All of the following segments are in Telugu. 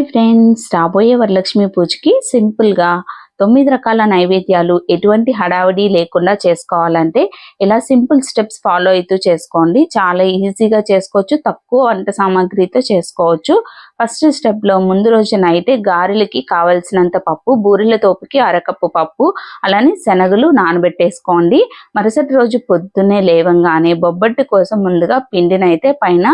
హాయ్ ఫ్రెండ్స్ రాబోయే వరలక్ష్మి పూజకి సింపుల్గా తొమ్మిది రకాల నైవేద్యాలు ఎటువంటి హడావిడి లేకుండా చేసుకోవాలంటే ఇలా సింపుల్ స్టెప్స్ ఫాలో అవుతూ చేసుకోండి. చాలా ఈజీగా చేసుకోవచ్చు తక్కువ వంట సామాగ్రితో చేసుకోవచ్చు. ఫస్ట్ స్టెప్లో ముందు రోజు నైటే గారెలకి కావలసినంత పప్పు బూరెల తోపుకి అరకప్పు పప్పు అలానే శనగలు నానబెట్టేసుకోండి. మరుసటి రోజు పొద్దున్నే లేవంగానే బొబ్బట్టు కోసం ముందుగా పిండినైతే పైన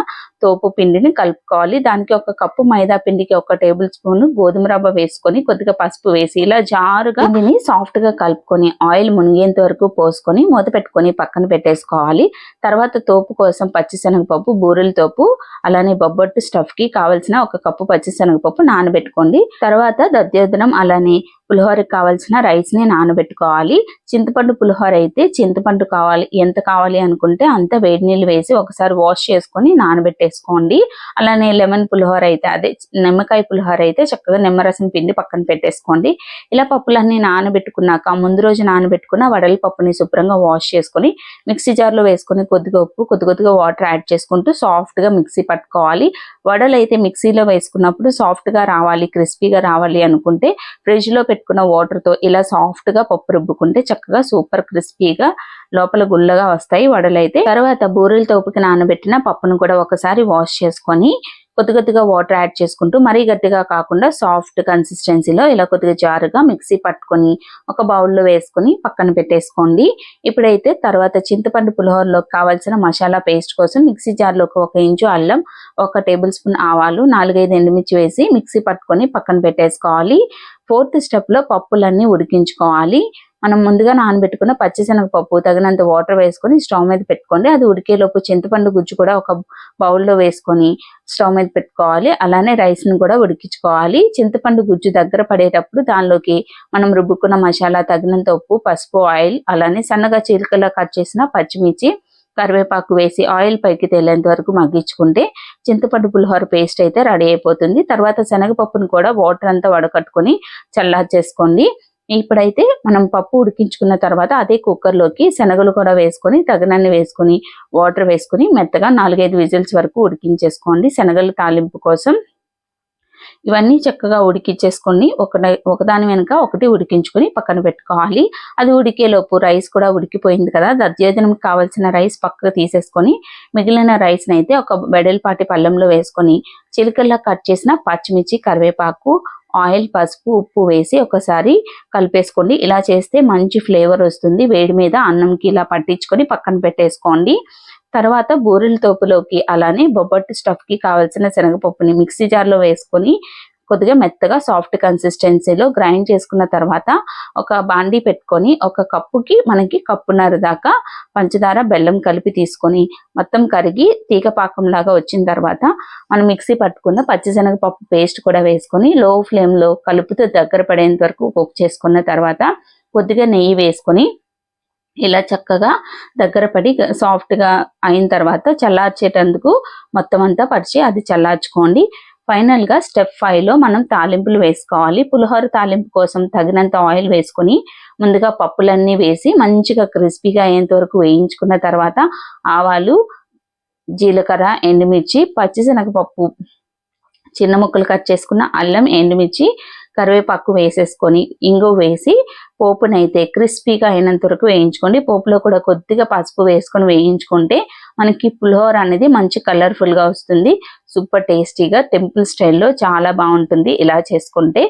తోపు పిండిని కలుపుకోవాలి. దానికి ఒక కప్పు మైదా పిండికి ఒక టేబుల్ స్పూన్ గోధుమ రవ్వ వేసుకొని కొద్దిగా పసుపు వేసి ఇలా జారుగా దీన్ని సాఫ్ట్గా కలుపుకొని ఆయిల్ మునిగేంత వరకు పోసుకొని మూత పెట్టుకొని పక్కన పెట్టేసుకోవాలి. తర్వాత తోపు కోసం పచ్చిశనగపప్పు బూరెల తోపు అలానే బొబ్బట్టు స్టఫ్కి కావాల్సిన ఒక కప్పు పచ్చిశనగపప్పు నానబెట్టుకోండి. తర్వాత దద్యోదనం అలానే పులిహోరకి కావాల్సిన రైస్ని నానబెట్టుకోవాలి. చింతపండు పులిహోర అయితే చింతపండు కావాలి. ఎంత కావాలి అనుకుంటే అంత వేడి నీళ్ళు వేసి ఒకసారి వాష్ చేసుకొని నానబెట్టేసుకోండి. అలానే లెమన్ పులిహోర అయితే అదే నిమ్మకాయ పులిహోర అయితే చక్కగా నిమ్మరసం పిండి పక్కన పెట్టేసుకోండి. ఇలా పప్పులన్నీ నానబెట్టుకున్నాక ముందు రోజు నానబెట్టుకున్న వడల పప్పుని శుభ్రంగా వాష్ చేసుకొని మిక్సీ జార్లో వేసుకొని కొద్దిగా ఉప్పు కొద్ది కొద్దిగా వాటర్ యాడ్ చేసుకుంటూ సాఫ్ట్గా మిక్సీ పట్టుకోవాలి. వడలు అయితే మిక్సీలో వేసుకున్నప్పుడు సాఫ్ట్గా రావాలి క్రిస్పీగా రావాలి అనుకుంటే ఫ్రిడ్జ్లో పెట్టుకున్న వాటర్తో ఇలా సాఫ్ట్గా పప్పు రుబ్బుకుంటే చక్కగా సూపర్ క్రిస్పీగా లోపల గుల్లగా వస్తాయి వడలైతే. తర్వాత బూరెలతో తోపుకి నానబెట్టిన పప్పును కూడా ఒకసారి వాష్ చేసుకొని కొద్ది కొద్దిగా వాటర్ యాడ్ చేసుకుంటూ మరీ గట్టిగా కాకుండా సాఫ్ట్ కన్సిస్టెన్సీలో ఇలా కొద్దిగా జారుగా మిక్సీ పట్టుకొని ఒక బౌల్లో వేసుకొని పక్కన పెట్టేసుకోండి. ఇప్పుడైతే తర్వాత చింతపండు పులిహోరలోకి కావాల్సిన మసాలా పేస్ట్ కోసం మిక్సీ జార్లోకి ఒక ఇంచు అల్లం ఒక టేబుల్ స్పూన్ ఆవాలు నాలుగైదు ఎండుమిర్చి వేసి మిక్సీ పట్టుకొని పక్కన పెట్టేసుకోవాలి. ఫోర్త్ స్టెప్లో పప్పులన్నీ ఉడికించుకోవాలి. మనం ముందుగా నానబెట్టుకున్న పచ్చిశనగపప్పు తగినంత వాటర్ వేసుకొని స్టవ్ మీద పెట్టుకోండి. అది ఉడికేలోపు చింతపండు గుజ్జు కూడా ఒక బౌల్లో వేసుకొని స్టవ్ మీద పెట్టుకోవాలి. అలానే రైస్ని కూడా ఉడికించుకోవాలి. చింతపండు గుజ్జు దగ్గర పడేటప్పుడు దానిలోకి మనం రుబ్బుకున్న మసాలా తగినంత ఉప్పు పసుపు ఆయిల్ అలానే సన్నగా చీలికలా కట్ చేసిన పచ్చిమిర్చి కరివేపాకు వేసి ఆయిల్ పైకి తేలేంత వరకు మగ్గించుకుంటే చింతపండు పులిహోర పేస్ట్ అయితే రెడీ అయిపోతుంది. తర్వాత శనగపప్పును కూడా వాటర్ అంతా వడకట్టుకొని చల్లార్చేసుకోండి. ఇప్పుడైతే మనం పప్పు ఉడికించుకున్న తర్వాత అదే కుక్కర్లోకి శనగలు కూడా వేసుకొని తగినన్ని వేసుకొని వాటర్ వేసుకొని మెత్తగా నాలుగైదు విజిల్స్ వరకు ఉడికించేసుకోండి. శనగలు తాలింపు కోసం ఇవన్నీ చక్కగా ఉడికించేసుకొని ఒక ఒకదాని వెనుక ఒకటి ఉడికించుకొని పక్కన పెట్టుకోవాలి. అది ఉడికేలోపు రైస్ కూడా ఉడికిపోయింది కదా. దద్యోజనం కావాల్సిన రైస్ పక్కకు తీసేసుకొని మిగిలిన రైస్ని అయితే ఒక బెడల్పాటి పళ్ళెంలో వేసుకొని చిలుకల్లా కట్ చేసిన పచ్చిమిర్చి కరివేపాకు ఆయిల్ పసుపు ఉప్పు వేసి ఒకసారి కలిపేసుకోండి. ఇలా చేస్తే మంచి ఫ్లేవర్ వస్తుంది. వేడి మీద అన్నంకి ఇలా పట్టించుకొని పక్కన పెట్టేసుకోండి. తర్వాత బూరెల తోపులోకి అలానే బొబ్బట్టు స్టఫ్కి కావలసిన కావాల్సిన శనగపప్పుని మిక్సీ జార్లో వేసుకొని కొద్దిగా మెత్తగా సాఫ్ట్ కన్సిస్టెన్సీలో గ్రైండ్ చేసుకున్న తర్వాత ఒక బాండీ పెట్టుకొని ఒక కప్పుకి మనకి కప్పున్నర దాకా పంచదార బెల్లం కలిపి తీసుకొని మొత్తం కరిగి తీగ లాగా వచ్చిన తర్వాత మనం మిక్సీ పట్టుకున్న పచ్చిశనగపప్పు పేస్ట్ కూడా వేసుకొని లో ఫ్లేమ్లో కలుపుతూ దగ్గర పడేంత వరకు కుక్ చేసుకున్న తర్వాత కొద్దిగా నెయ్యి వేసుకొని ఇలా చక్కగా దగ్గర పడి సాఫ్ట్గా అయిన తర్వాత చల్లార్చేటందుకు మొత్తం అంతా పరిచి అది చల్లార్చుకోండి. ఫైనల్గా స్టెప్ ఫైవ్లో మనం తాలింపులు వేసుకోవాలి. పులిహోర తాలింపు కోసం తగినంత ఆయిల్ వేసుకొని ముందుగా పప్పులన్నీ వేసి మంచిగా క్రిస్పీగా అయ్యేంత వరకు వేయించుకున్న తర్వాత ఆవాలు జీలకర్ర ఎండుమిర్చి పచ్చిశనగపప్పు చిన్న ముక్కలు కట్ చేసుకున్న అల్లం ఎండుమిర్చి కరివేపాకు వేసేసుకొని ఇంగు వేసి పోపునైతే క్రిస్పీగా అయినంత వరకు వేయించుకోండి. పోపులో కూడా కొద్దిగా పసుపు వేసుకొని వేయించుకుంటే మనకి పులిహోర అనేది మంచి కలర్ఫుల్గా వస్తుంది. సూపర్ టేస్టీగా టెంపుల్ స్టైల్లో చాలా బాగుంటుంది. ఇలా చేసుకుంటే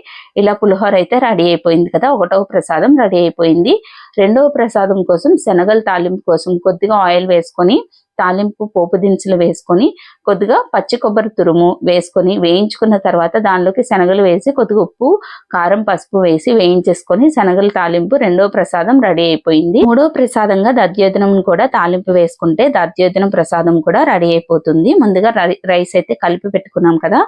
ఇలా పులిహోర అయితే రెడీ అయిపోయింది కదా. ఒకటవ ప్రసాదం రెడీ అయిపోయింది. రెండవ ప్రసాదం కోసం శనగల తాలింపు కోసం కొద్దిగా ఆయిల్ వేసుకొని తాలింపు పోపు దినుసులు వేసుకొని కొద్దిగా పచ్చి కొబ్బరి తురుము వేసుకొని వేయించుకున్న తర్వాత దానిలోకి శనగలు వేసి కొద్దిగా ఉప్పు కారం పసుపు వేసి వేయించేసుకొని శనగలు తాలింపు రెండో ప్రసాదం రెడీ అయిపోయింది. మూడో ప్రసాదంగా దద్యోధనం కూడా తాలింపు వేసుకుంటే దద్యోధనం ప్రసాదం కూడా రెడీ అయిపోతుంది. ముందుగా రైస్ అయితే కలిపి పెట్టుకున్నాం కదా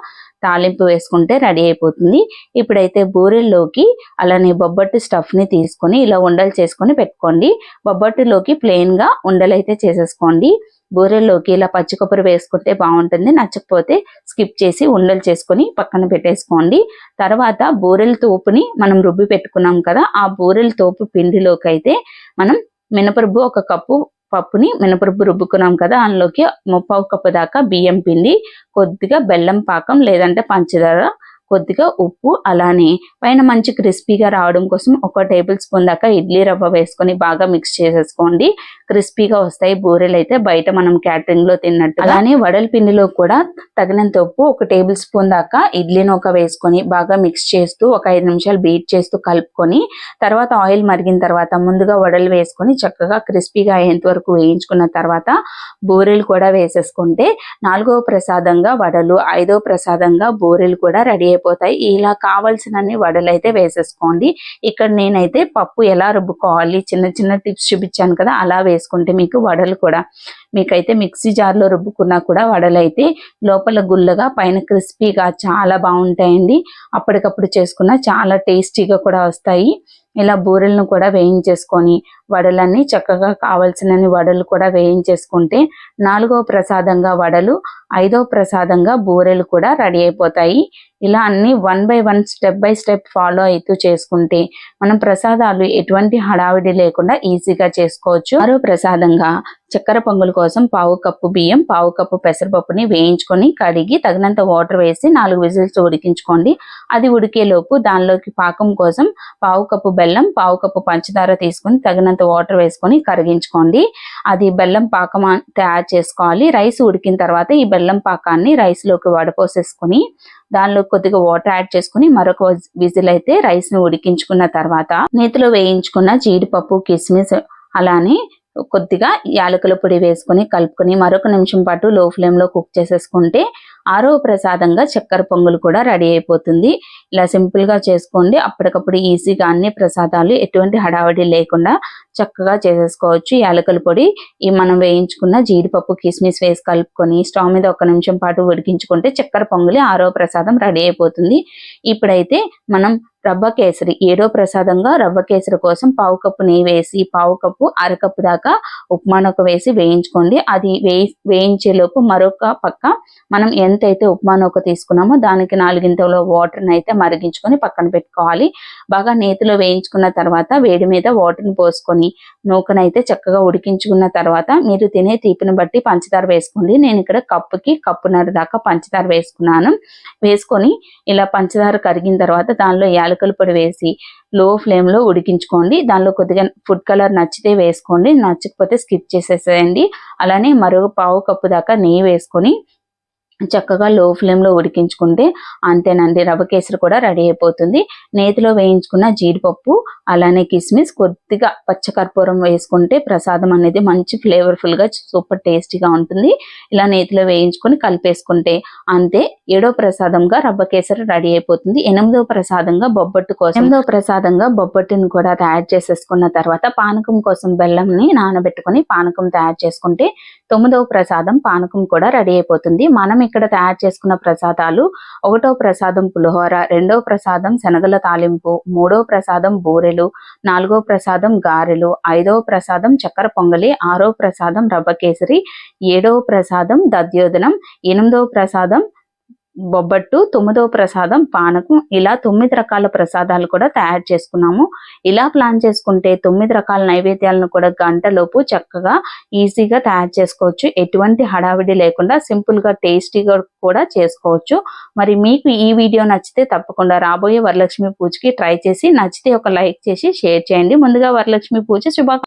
తాలింపు వేసుకుంటే రెడీ అయిపోతుంది. ఇప్పుడైతే బూరెల్లోకి అలానే బొబ్బట్టు స్టఫ్ని తీసుకొని ఇలా ఉండలు చేసుకొని పెట్టుకోండి. బొబ్బట్టులోకి ప్లెయిన్గా ఉండలు అయితే చేసేసుకోండి. బూరెల్లోకి ఇలా పచ్చి కొబ్బరి వేసుకుంటే బాగుంటుంది. నచ్చకపోతే స్కిప్ చేసి ఉండలు చేసుకొని పక్కన పెట్టేసుకోండి. తర్వాత బూరెల తోపుని మనం రుబ్బి పెట్టుకున్నాం కదా ఆ బూరెల తోపు పిండిలోకి అయితే మనం మినపరుబ్బు ఒక కప్పు పప్పుని మినపరుబ్బు రుబ్బుకున్నాం కదా అందులోకి ముప్పావు కప్పు దాకా బియ్యం పిండి కొద్దిగా బెల్లం పాకం లేదంటే పంచదార కొద్దిగా ఉప్పు అలానే పైన మంచి క్రిస్పీగా రావడం కోసం ఒక టేబుల్ స్పూన్ దాకా ఇడ్లీ రవ్వ వేసుకొని బాగా మిక్స్ చేసేసుకోండి. క్రిస్పీగా వస్తాయి బూరెలు అయితే బయట మనం క్యాటరింగ్లో తిన్నట్టు అలానే వడల పిండిలో కూడా తగినంత ఉప్పు ఒక టేబుల్ స్పూన్ దాకా ఇడ్లీ నూక వేసుకొని బాగా మిక్స్ చేస్తూ ఒక ఐదు నిమిషాలు బీట్ చేస్తూ కలుపుకొని తర్వాత ఆయిల్ మరిగిన తర్వాత ముందుగా వడలు వేసుకొని చక్కగా క్రిస్పీగా అయ్యేంత వరకు వేయించుకున్న తర్వాత బూరెలు కూడా వేసేసుకుంటే నాలుగవ ప్రసాదంగా వడలు ఐదవ ప్రసాదంగా బూరెలు కూడా రెడీ వెళ్ళిపోతాయి. ఇలా కావాల్సినన్ని వడలు అయితే వేసేసుకోండి. ఇక్కడ నేనైతే పప్పు ఎలా రుబ్బుకోవాలి చిన్న చిన్న టిప్స్ చూపించాను కదా అలా వేసుకుంటే మీకు వడలు కూడా మీకైతే మిక్సీ జార్లో రుబ్బుకున్నా కూడా వడలు అయితే లోపల గుల్లగా పైన క్రిస్పీగా చాలా బాగుంటాయండి. అప్పటికప్పుడు చేసుకున్న చాలా టేస్టీగా కూడా వస్తాయి. ఇలా బూరెలను కూడా వేయించేసుకొని వడలన్నీ చక్కగా కావలసినన్ని వడలు కూడా వేయించేసుకుంటే నాలుగవ ప్రసాదంగా వడలు ఐదవ ప్రసాదంగా బూరెలు కూడా రెడీ అయిపోతాయి. ఇలా అన్ని one by one step by step follow అవుతూ చేసుకుంటే మనం ప్రసాదాలు ఎటువంటి హడావిడి లేకుండా ఈజీగా చేసుకోవచ్చు. మరో ప్రసాదంగా చక్కెర పొంగుల కోసం పావు కప్పు బియ్యం పావు కప్పు పెసరపప్పుని వేయించుకొని కడిగి తగినంత వాటర్ వేసి నాలుగు విజిల్స్ ఉడికించుకోండి. అది ఉడికేలోపు దానిలోకి పాకం కోసం పావు కప్పు బెల్లం పావు కప్పు పంచదార తీసుకొని తగినంత వాటర్ వేసుకొని కరిగించుకోండి. అది బెల్లం పాకం తయారు చేసుకోవాలి. రైస్ ఉడికిన తర్వాత ఈ బెల్లం పాకాన్ని రైస్లోకి వడపోసేసుకొని దానిలో కొద్దిగా వాటర్ యాడ్ చేసుకుని మరొక విజిల్ అయితే రైస్ని ఉడికించుకున్న తర్వాత నేతిలో వేయించుకున్న జీడిపప్పు కిస్మిస్ అలానే కొద్దిగా యాలకుల పొడి వేసుకొని కలుపుకొని మరొక నిమిషం పాటు లో ఫ్లేమ్లో కుక్ చేసేసుకుంటే ఆరో ప్రసాదంగా చక్కెర పొంగులు కూడా రెడీ అయిపోతుంది. ఇలా సింపుల్గా చేసుకోండి. అప్పటికప్పుడు ఈజీగా అన్ని ప్రసాదాలు ఎటువంటి హడావడి లేకుండా చక్కగా చేసేసుకోవచ్చు. యాలకుల పొడి ఈ మనం వేయించుకున్న జీడిపప్పు కిస్మిస్ వేసి కలుపుకొని స్టవ్ మీద ఒక నిమిషం పాటు ఉడికించుకుంటే చక్కెర పొంగలి ఆరో ప్రసాదం రెడీ అయిపోతుంది. ఇప్పుడైతే మనం రవ్వ కేసరి. ఏడో ప్రసాదంగా రవ్వ కేసరి కోసం పావు కప్పు నెయ్యి వేసి పావు కప్పు అరకప్పు దాకా ఉప్మానొక వేసి వేయించుకోండి. అది వేయి వేయించేలోపు మరొక పక్క మనం ఎంతైతే ఉప్మానొక తీసుకున్నామో దానికి నాలుగింతలో వాటర్ని అయితే మరిగించుకొని పక్కన పెట్టుకోవాలి. బాగా నేతిలో వేయించుకున్న తర్వాత వేడి మీద వాటర్ని పోసుకొని నూకనైతే చక్కగా ఉడికించుకున్న తర్వాత మీరు తినే తీపిని బట్టి పంచదార వేసుకోండి. నేను ఇక్కడ కప్పుకి కప్పున్నర దాకా పంచదార వేసుకున్నాను. వేసుకొని ఇలా పంచదార కరిగిన తర్వాత దానిలో యాలకుల పొడి వేసి లో ఫ్లేమ్లో ఉడికించుకోండి. దానిలో కొద్దిగా ఫుడ్ కలర్ నచ్చితే వేసుకోండి. నచ్చకపోతే స్కిప్ చేసేసేయండి. అలానే మరో పావు కప్పు దాకా నెయ్యి వేసుకొని చక్కగా లో ఫ్లేమ్లో ఉడికించుకుంటే అంతేనండి. రవ్వ కేసరి కూడా రెడీ అయిపోతుంది. నేతిలో వేయించుకున్న జీడిపప్పు అలానే కిస్మిస్ కొద్దిగా పచ్చకర్పూరం వేసుకుంటే ప్రసాదం అనేది మంచి ఫ్లేవర్ఫుల్గా సూపర్ టేస్టీగా ఉంటుంది. ఇలా నేతిలో వేయించుకొని కలిపేసుకుంటే అంతే ఏడో ప్రసాదంగా రవ్వ కేసరి రెడీ అయిపోతుంది. ఎనిమిదో ప్రసాదంగా బొబ్బట్టు కోసం ఎనిమిదో ప్రసాదంగా బొబ్బట్టుని కూడా తయారు చేసేసుకున్న తర్వాత పానకం కోసం బెల్లంని నానబెట్టుకొని పానకం తయారు చేసుకుంటే తొమ్మిదవ ప్రసాదం పానకం కూడా రెడీ అయిపోతుంది. మనం ఇక్కడ తయారు చేసుకున్న ప్రసాదాలు ఒకటో ప్రసాదం పులిహోర రెండో ప్రసాదం శనగల తాలింపు మూడవ ప్రసాదం బూరెలు నాలుగో ప్రసాదం గారెలు ఐదవ ప్రసాదం చక్కెర పొంగలి ఆరో ప్రసాదం రవ్వ కేసరి ఏడవ ప్రసాదం దద్యోదనం ఎనిమిదో ప్రసాదం బొబ్బట్టు తొమ్మిదవ ప్రసాదం పానకం ఇలా తొమ్మిది రకాల ప్రసాదాలు కూడా తయారు చేసుకున్నాము. ఇలా ప్లాన్ చేసుకుంటే తొమ్మిది రకాల నైవేద్యాలను కూడా గంటలోపు చక్కగా ఈజీగా తయారు చేసుకోవచ్చు. ఎటువంటి హడావిడి లేకుండా సింపుల్గా టేస్టీగా కూడా చేసుకోవచ్చు. మరి మీకు ఈ వీడియో నచ్చితే తప్పకుండా రాబోయే వరలక్ష్మి పూజకి ట్రై చేసి నచ్చితే ఒక లైక్ చేసి షేర్ చేయండి. ముందుగా వరలక్ష్మి పూజ శుభాకాంక్ష